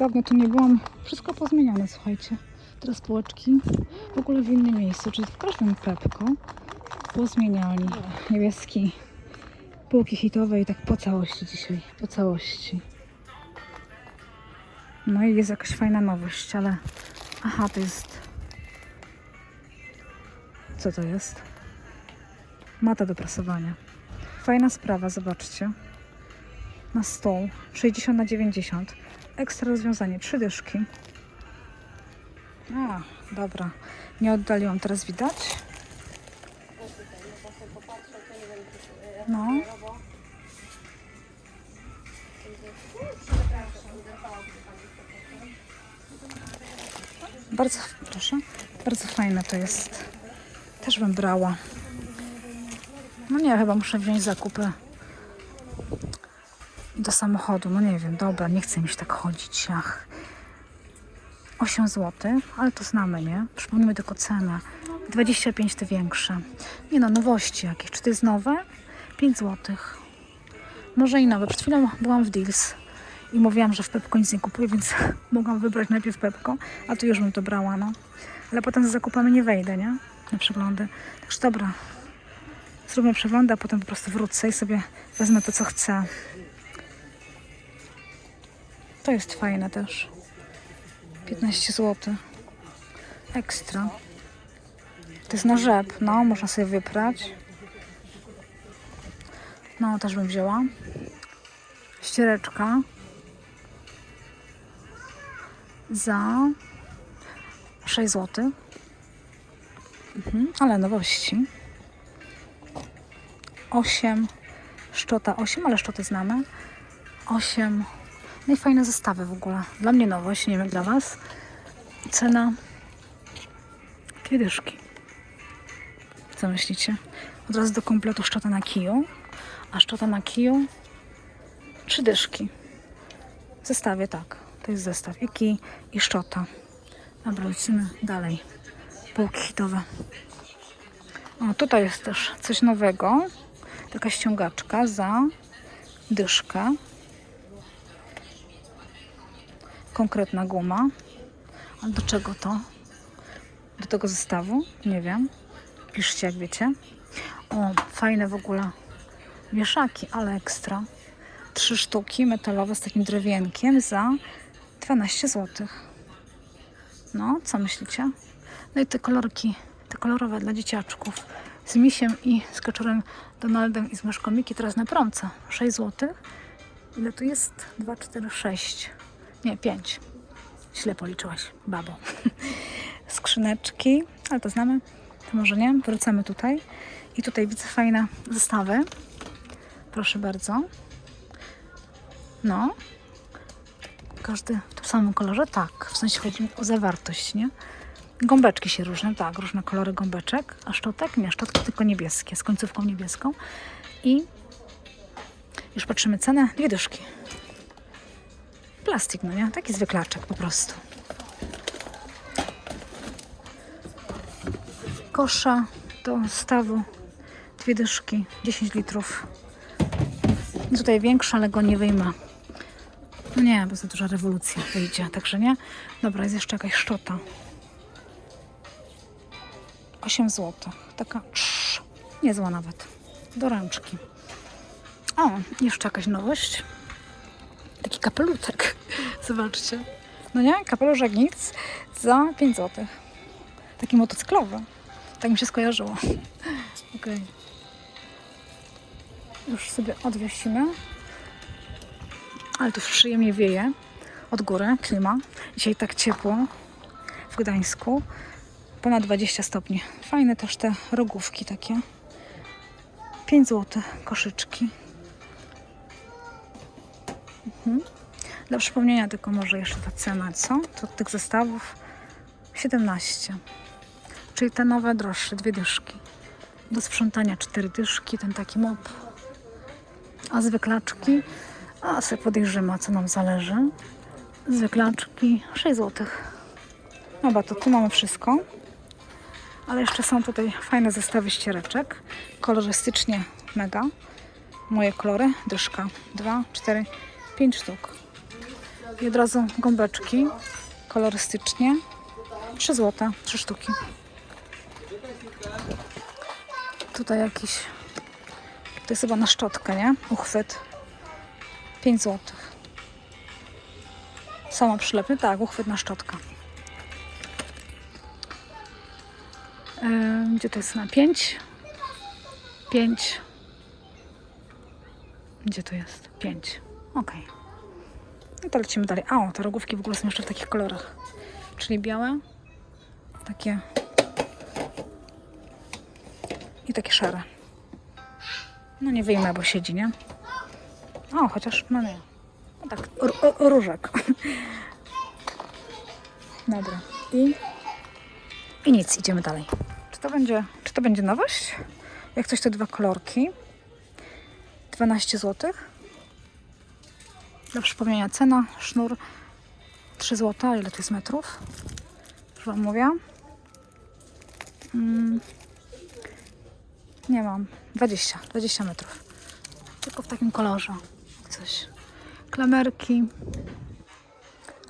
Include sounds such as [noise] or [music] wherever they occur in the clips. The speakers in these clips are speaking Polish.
dawno tu nie byłam. Wszystko pozmieniane, słuchajcie. Teraz półeczki w ogóle w innym miejscu, czyli w każdym Pepko pozmieniali. Niebieski półki hitowe i tak po całości dzisiaj, po całości. No i jest jakaś fajna nowość, ale... Aha, to jest... Co to jest? Mata do prasowania. Fajna sprawa, zobaczcie. Na stół 60 na 90. Ekstra rozwiązanie, trzy dyszki. A, dobra. Nie oddaliłam, teraz widać? No. Bardzo, proszę, bardzo fajne to jest. Też bym brała. No nie, chyba muszę wziąć zakupy do samochodu. No nie wiem, dobra, nie chcę mi się tak chodzić. Ach. 8 zł, ale to znamy, nie? Przypomnijmy tylko cenę. 25 te większe. Nie no, nowości jakieś. Czy to jest nowe? 5 zł. Może i nowe. Przed chwilą byłam w Deals i mówiłam, że w Pepko nic nie kupuję, więc [laughs] mogłam wybrać najpierw Pepko, a tu już bym to brała, no. Ale potem z zakupami nie wejdę, nie? Na przeglądy. Także dobra. Zróbmy przeglądy, a potem po prostu wrócę i sobie wezmę to, co chcę. To jest fajne też. 15 zł. Ekstra. To jest na rzep, no, można sobie wyprać. No, też bym wzięła. Ściereczka. Za 6 zł. Mhm, ale nowości. 8. Szczota 8, ale szczoty znamy. 8. No i fajne zestawy w ogóle. Dla mnie nowość, nie wiem dla Was. Cena dwie dyszki. Co myślicie? Od razu do kompletu szczota na kiju. A szczota na kiju trzy dyszki. W zestawie tak. To jest zestaw. I kij i szczota. Dobra, lecimy dalej. Półki hitowe. O, tutaj jest też coś nowego. Taka ściągaczka za dyszkę. Konkretna guma. Do czego to? Do tego zestawu? Nie wiem. Piszcie jak wiecie. O, fajne w ogóle wieszaki, ale ekstra. Trzy sztuki metalowe z takim drewienkiem za 12 zł. No, co myślicie? No i te kolorki, te kolorowe dla dzieciaczków z misiem i z kaczorem Donaldem i z myszką Miki teraz na promce. 6 zł. Ile tu jest? 2, 4, 6. Nie, 5. Źle policzyłaś, babo. [laughs] Skrzyneczki, ale to znamy. To może nie. Wracamy tutaj. I tutaj widzę fajne zestawy. Proszę bardzo. No. Każdy w tym samym kolorze? Tak. W sensie chodzi mi o zawartość, nie? Gąbeczki się różne, tak, różne kolory gąbeczek, a szczotek? Nie, szczotki tylko niebieskie, z końcówką niebieską. I już patrzymy cenę, dwie dyszki. Plastik, no nie? Taki zwyklaczek po prostu. Kosza do stawu, dwie dyszki, 10 litrów. Tutaj większa, ale go nie wyjmę. No nie, bo za duża rewolucja wyjdzie, także nie. Dobra, jest jeszcze jakaś szczota. 8 zł. Taka trz, niezła nawet. Do ręczki. O, jeszcze jakaś nowość. Taki kapelutek. [laughs] Zobaczcie. No nie, kapelusz jak nic za 5 zł. Taki motocyklowy. Tak mi się skojarzyło. [laughs] Okej. Już sobie odwiesimy. Ale tu przyjemnie wieje od góry, klima. Dzisiaj tak ciepło w Gdańsku. Ponad 20 stopni. Fajne też te rogówki takie. 5 zł koszyczki. Mhm. Dla przypomnienia tylko może jeszcze ta cena, co? To tych zestawów 17. Czyli te nowe droższe, dwie dyszki. Do sprzątania cztery dyszki, ten taki mop. A zwyklaczki, a sobie podejrzymy, co nam zależy. Zwyklaczki 6 zł. Dobra, to tu mamy wszystko. Ale jeszcze są tutaj fajne zestawy ściereczek. Kolorystycznie mega. Moje kolory, dyszka. 2, 4, 5 sztuk. I od razu gąbeczki kolorystycznie. 3 zł, 3 sztuki. Tutaj jakiś. To jest chyba na szczotkę, nie? Uchwyt. 5 zł. Samo przylepy? Tak, uchwyt na szczotkę. Yy, gdzie to jest na 5? 5. Gdzie to jest? 5. Ok. No to lecimy dalej. A, te rogówki w ogóle są jeszcze w takich kolorach. Czyli białe, takie i takie szare. No nie wyjmę, bo siedzi, nie? O, chociaż, no nie. No tak, różek. [laughs] Dobra. I, I nic, idziemy dalej. Czy to będzie, czy to będzie nowość? Jak coś to dwa kolorki. 12 zł. Dla przypomnienia cena, sznur 3 zł. Ile to jest metrów? Już Wam mówię. Mm. Nie mam. 20, 20 metrów. Tylko w takim kolorze. Coś. Klamerki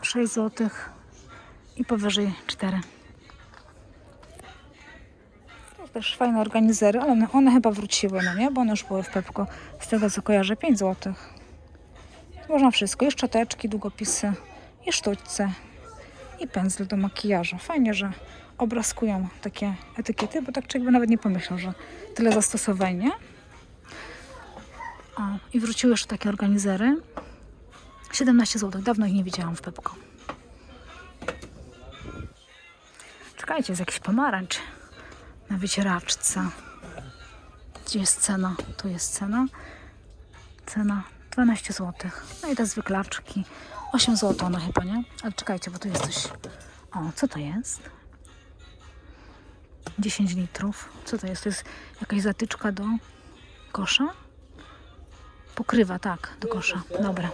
6 zł i powyżej 4. To też fajne organizery, ale one, one chyba wróciły, no nie? Bo one już były w Pepko. Z tego co kojarzę, 5 zł. Można wszystko. I szczoteczki, długopisy, i sztućce, i pędzel do makijażu. Fajnie, że obrazkują takie etykiety, bo tak człowiek by nawet nie pomyślał, że tyle zastosowań, nie? O, i wróciły jeszcze takie organizery. 17 zł. Dawno ich nie widziałam w Pepko. Czekajcie, jest jakiś pomarańcz na wycieraczce. Gdzie jest cena? Tu jest cena. Cena 12 zł. No i te zwyklaczki. 8 zł one chyba, nie? Ale czekajcie, bo tu jest coś. O, co to jest? 10 litrów. Co to jest? To jest jakaś zatyczka do kosza? Pokrywa, tak, do kosza. Dobra.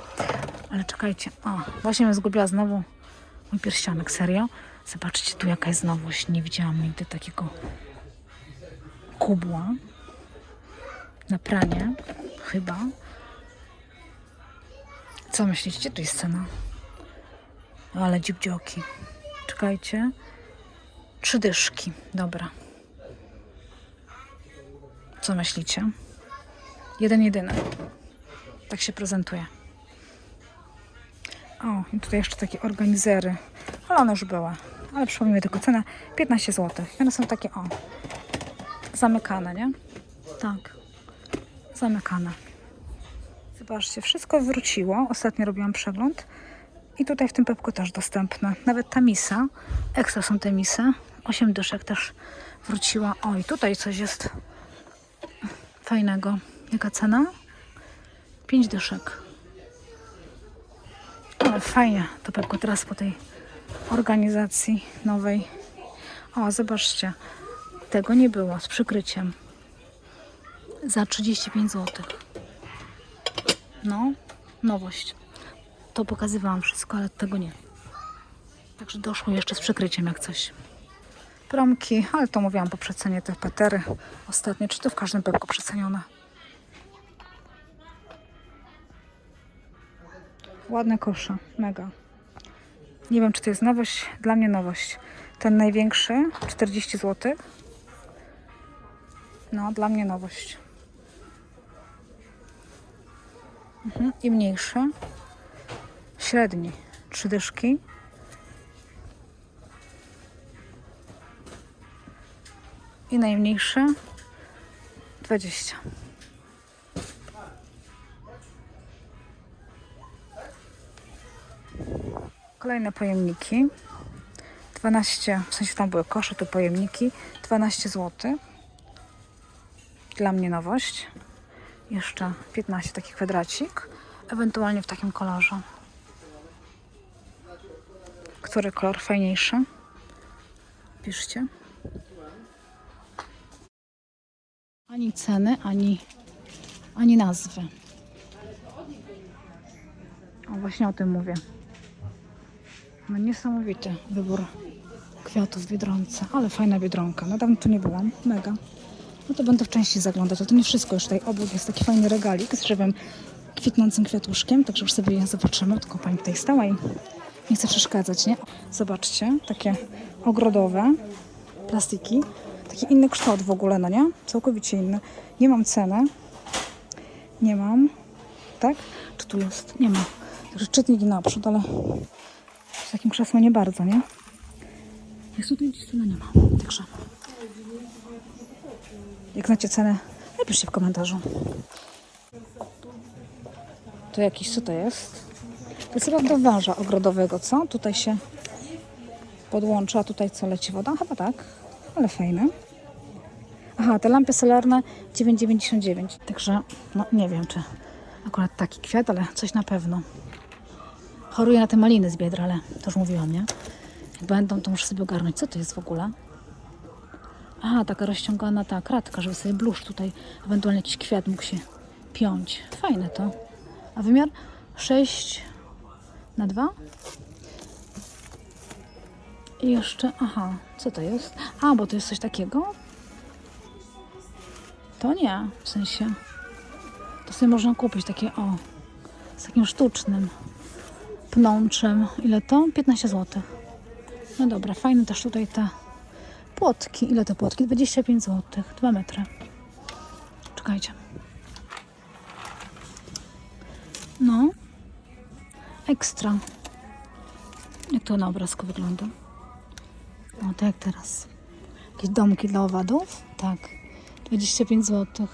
Ale czekajcie. O, właśnie zgubiła znowu mój pierścionek. Serio? Zobaczcie, tu jaka jest nowość. Nie widziałam nigdy takiego kubła na pranie. Chyba. Co myślicie? Tu jest cena. Ale dziubdzioki. Czekajcie. Trzy dyszki. Dobra. Co myślicie? Jeden jedyny. Tak się prezentuje. O, i tutaj jeszcze takie organizery. Ale one już były. Ale przypomnijmy tylko cenę 15 zł. I one są takie, o, zamykane, nie? Tak. Zamykane. Zobaczcie, wszystko wróciło. Ostatnio robiłam przegląd. I tutaj w tym pepku też dostępne. Nawet ta misa. Ekstra są te misy. 8 dyszek też wróciła. O, i tutaj coś jest fajnego. Jaka cena? 5 dyszek. Ale fajnie to pepko teraz po tej organizacji nowej. O, zobaczcie. Tego nie było z przykryciem. Za 35 zł. No, nowość. To pokazywałam wszystko, ale tego nie. Także doszło jeszcze z przykryciem jak coś. Promki, ale to mówiłam po przecenie te petery ostatnie, czy to w każdym pepku przecenione. Ładne kosze, mega. Nie wiem, czy to jest nowość. Dla mnie nowość. Ten największy, 40 zł. No, dla mnie nowość. Mhm. I mniejszy. Średni. Trzy dyszki. I najmniejszy. 20. Kolejne pojemniki. 12, w sensie tam były kosze, tu pojemniki. 12 zł. Dla mnie nowość. Jeszcze 15 taki kwadracik. Ewentualnie w takim kolorze. Który kolor fajniejszy? Piszcie. Ani ceny, ani, ani nazwy. O, właśnie o tym mówię. No niesamowity wybór kwiatów w Biedronce, ale fajna Biedronka. No dawno tu nie byłam, mega. No to będę w części zaglądać, ale to nie wszystko już tutaj obok jest taki fajny regalik z drzewem kwitnącym kwiatuszkiem, także już sobie je zobaczymy. Tylko pani tutaj stała i nie chce przeszkadzać, nie? Zobaczcie, takie ogrodowe plastiki. Taki inny kształt w ogóle, no nie? Całkowicie inny. Nie mam ceny. Nie mam. Tak? Czy tu jest? Nie ma. Także czytnik naprzód, ale w takim krzesło nie bardzo, nie? Jest tutaj cena nie ma. Także jak znacie cenę, napiszcie w komentarzu. To jakiś, co to jest? To jest chyba do węża ogrodowego, co? Tutaj się podłącza, tutaj co, leci woda? Chyba tak, ale fajne. Aha, te lampy solarne 9,99. Także, no nie wiem, czy akurat taki kwiat, ale coś na pewno. Choruję na te maliny z biedra, ale to już mówiłam, nie? Jak będą, to muszę sobie ogarnąć. Co to jest w ogóle? Aha, taka rozciągana ta kratka, żeby sobie bluszcz tutaj, ewentualnie jakiś kwiat mógł się piąć. Fajne to. A wymiar 6 na 2. I jeszcze, aha, co to jest? A, bo to jest coś takiego? To nie, w sensie. To sobie można kupić takie, o, z takim sztucznym pnączem. Ile to? 15 zł. No dobra, fajne też tutaj te płotki. Ile te płotki? 25 zł, 2 metry. Czekajcie. No. Ekstra. Jak to na obrazku wygląda? O, tak jak teraz. Jakieś domki dla owadów? Tak. 25 zł.